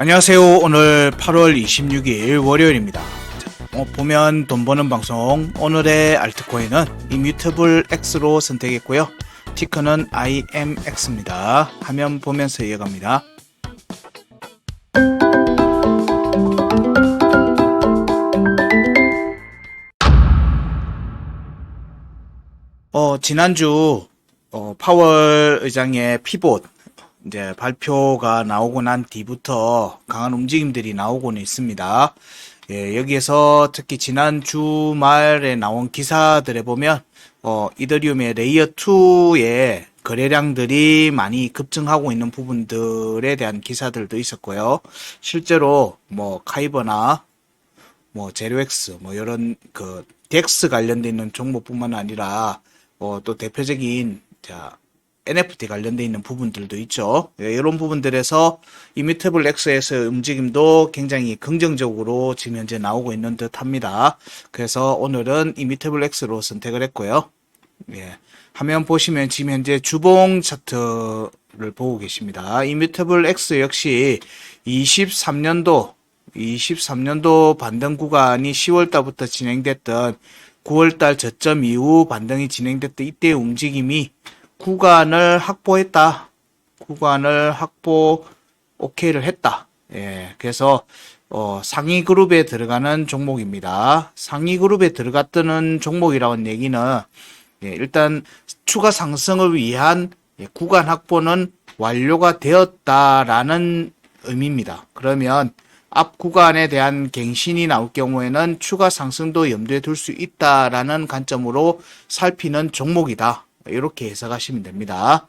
안녕하세요. 오늘 8월 26일 월요일입니다. 자, 어, 보면 돈 버는 방송 오늘의 알트코인은 이뮤터블 X로 선택했고요. 티커는 IMX입니다. 화면 보면서 이어갑니다. 어, 지난주 어, 파월 의장의 피봇 이제 발표가 나오고 난 뒤부터 강한 움직임들이 나오고는 있습니다. 예, 여기에서 특히 지난 주말에 나온 기사들에 보면 어, 이더리움의 레이어 2의 거래량들이 많이 급증하고 있는 부분들에 대한 기사들도 있었고요. 실제로 뭐 카이버나 뭐 제로엑스 뭐 이런 그 덱스 있는 종목뿐만 아니라 어, 또 대표적인 자 NFT 관련돼 있는 부분들도 있죠. 예, 이런 부분들에서 이미터블 X에서의 움직임도 굉장히 긍정적으로 지금 현재 나오고 있는 듯 합니다. 그래서 오늘은 이미터블 X로 선택을 했고요. 예. 화면 보시면 지금 현재 주봉 차트를 보고 계십니다. 이미터블 X 역시 23년도 23년도 반등 구간이 10월달부터 진행됐던 9월달 저점 이후 반등이 진행됐던 이때의 움직임이 구간을 확보했다. 구간을 확보 오케이를 했다. 예. 그래서 어, 상위 그룹에 들어가는 종목입니다. 상위 그룹에 들어갔다는 종목이라는 얘기는 예, 일단 추가 상승을 위한 예, 구간 확보는 완료가 되었다라는 의미입니다. 그러면 앞 구간에 대한 갱신이 나올 경우에는 추가 상승도 염두에 둘 수 있다라는 관점으로 살피는 종목이다. 이렇게 해석하시면 됩니다.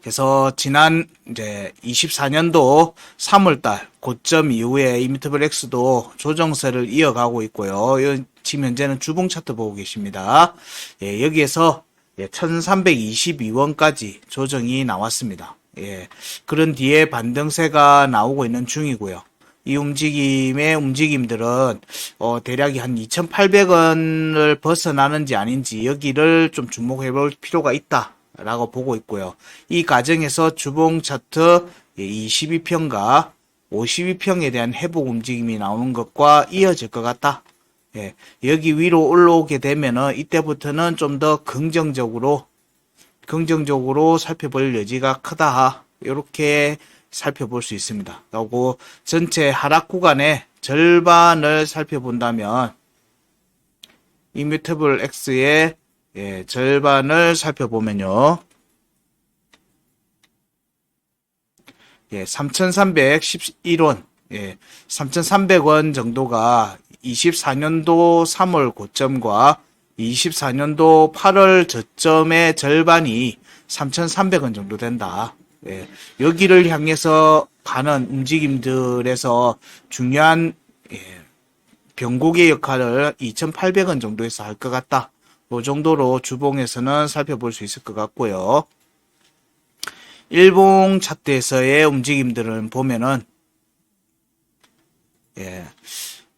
그래서 지난 이제 24년도 3월달 고점 이후에 이미터블 X도 조정세를 이어가고 있고요. 이- 지금 현재는 주봉 차트 보고 계십니다. 예, 여기에서 1322원까지 조정이 나왔습니다. 예, 그런 뒤에 반등세가 나오고 있는 중이고요. 이 움직임의 움직임들은 어, 대략이 한 2,800원을 벗어나는지 아닌지 여기를 좀 주목해 볼 필요가 있다 라고 보고 있고요. 이 과정에서 주봉 차트 22평과 52평에 대한 회복 움직임이 나오는 것과 이어질 것 같다. 예, 여기 위로 올라오게 되면은 이때부터는 좀 더 긍정적으로 긍정적으로 살펴볼 여지가 크다. 이렇게 살펴볼 수 있습니다. 그리고 전체 하락 구간의 절반을 살펴본다면 이뮤터블 X의 예, 절반을 살펴보면요. 예, 3,311원, 예, 3,300원 정도가 24년도 3월 고점과 24년도 8월 저점의 절반이 3,300원 정도 된다. 예, 여기를 향해서 가는 움직임들에서 중요한 예, 변곡의 역할을 2,800원 정도에서 할 것 같다. 이 정도로 주봉에서는 살펴볼 수 있을 것 같고요. 일봉 차트에서의 움직임들을 보면은 예.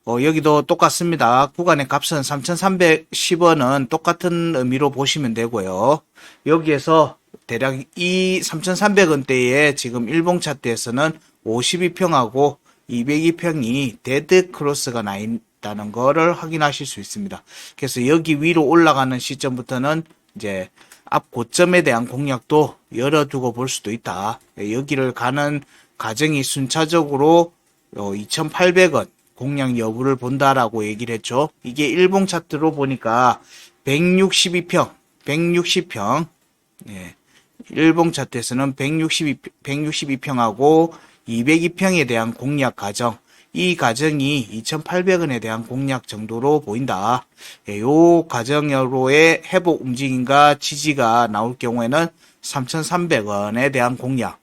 어, 여기도 똑같습니다. 구간의 값은 3,310원은 똑같은 의미로 보시면 되고요. 여기에서 대략 이 3,300원대에 지금 일봉 차트에서는 52평하고 202평이 데드 크로스가 나 있다는 거를 확인하실 수 있습니다. 그래서 여기 위로 올라가는 시점부터는 이제 앞 고점에 대한 공략도 열어두고 볼 수도 있다. 예, 여기를 가는 과정이 순차적으로 2,800원 공략 여부를 본다라고 얘기를 했죠. 이게 일봉 차트로 보니까 162평, 160평, 예. 일봉 차트에서는 162, 162평하고 202평에 대한 공략 과정, 이 과정이 2,800원에 대한 공략 정도로 보인다. 예, 요 과정으로의 회복 움직임과 지지가 나올 경우에는 3,300원에 대한 공략,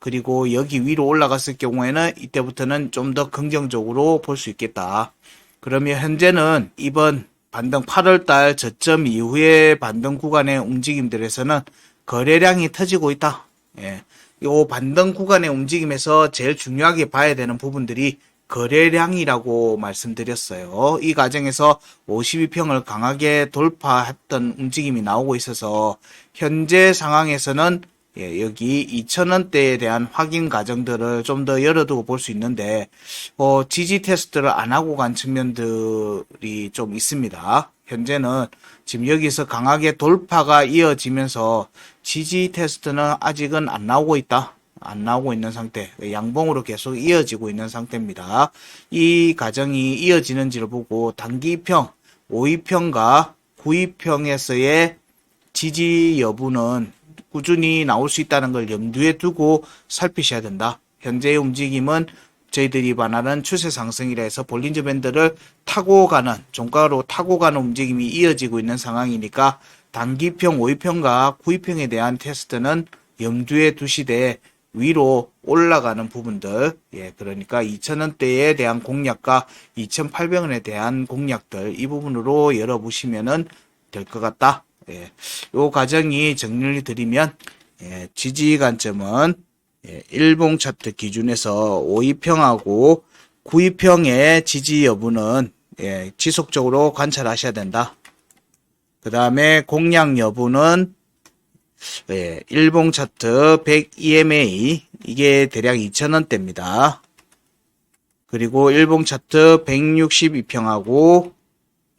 그리고 여기 위로 올라갔을 경우에는 이때부터는 좀 더 긍정적으로 볼 수 있겠다. 그러면 현재는 이번 반등 8월달 저점 이후의 반등 구간의 움직임들에서는 거래량이 터지고 있다. 예. 요 반등 구간의 움직임에서 제일 중요하게 봐야 되는 부분들이 거래량이라고 말씀드렸어요. 이 과정에서 52평을 강하게 돌파했던 움직임이 나오고 있어서 현재 상황에서는 예, 여기 2,000원대에 대한 확인 과정들을 좀 더 열어두고 볼 수 있는데, 어, 지지 테스트를 안 하고 간 측면들이 좀 있습니다. 현재는 지금 여기서 강하게 돌파가 이어지면서 지지 테스트는 아직은 안 나오고 있다. 안 나오고 있는 상태. 양봉으로 계속 이어지고 있는 상태입니다. 이 과정이 이어지는지를 보고 단기평, 5위평과 9위평에서의 지지 여부는 꾸준히 나올 수 있다는 걸 염두에 두고 살피셔야 된다. 현재의 움직임은 저희들이 반하는 추세 상승이라 해서 볼린저 밴드를 타고 가는 종가로 타고 가는 움직임이 이어지고 있는 상황이니까 단기평, 5위평과 9위평에 대한 테스트는 염두에 두시되 위로 올라가는 부분들, 예, 그러니까 2,000원대에 대한 공략과 2,800원에 대한 공략들, 이 부분으로 열어보시면은 될 것 같다. 예, 요 과정이 정리를 드리면, 예, 지지 관점은, 예, 일봉 차트 기준에서 5위평하고 9위평의 지지 여부는, 예, 지속적으로 관찰하셔야 된다. 그 다음에 공략 여부는, 예, 일봉 차트 100 EMA 이게 대략 2,000원대입니다. 그리고 일봉 차트 162평하고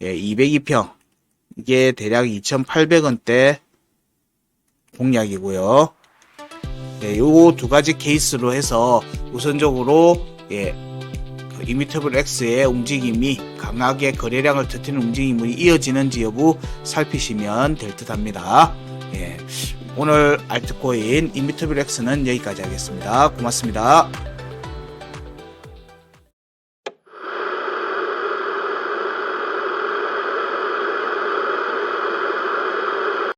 예, 202평 이게 대략 2,800원대 공략이고요. 예, 요두 가지 케이스로 해서 우선적으로 예, 그 이미터블 X의 움직임이 강하게 거래량을 터뜨리는 움직임이 이어지는지 여부 살피시면 될 듯 합니다. 예, 오늘 알트코인 인비터블 X는 여기까지 하겠습니다. 고맙습니다.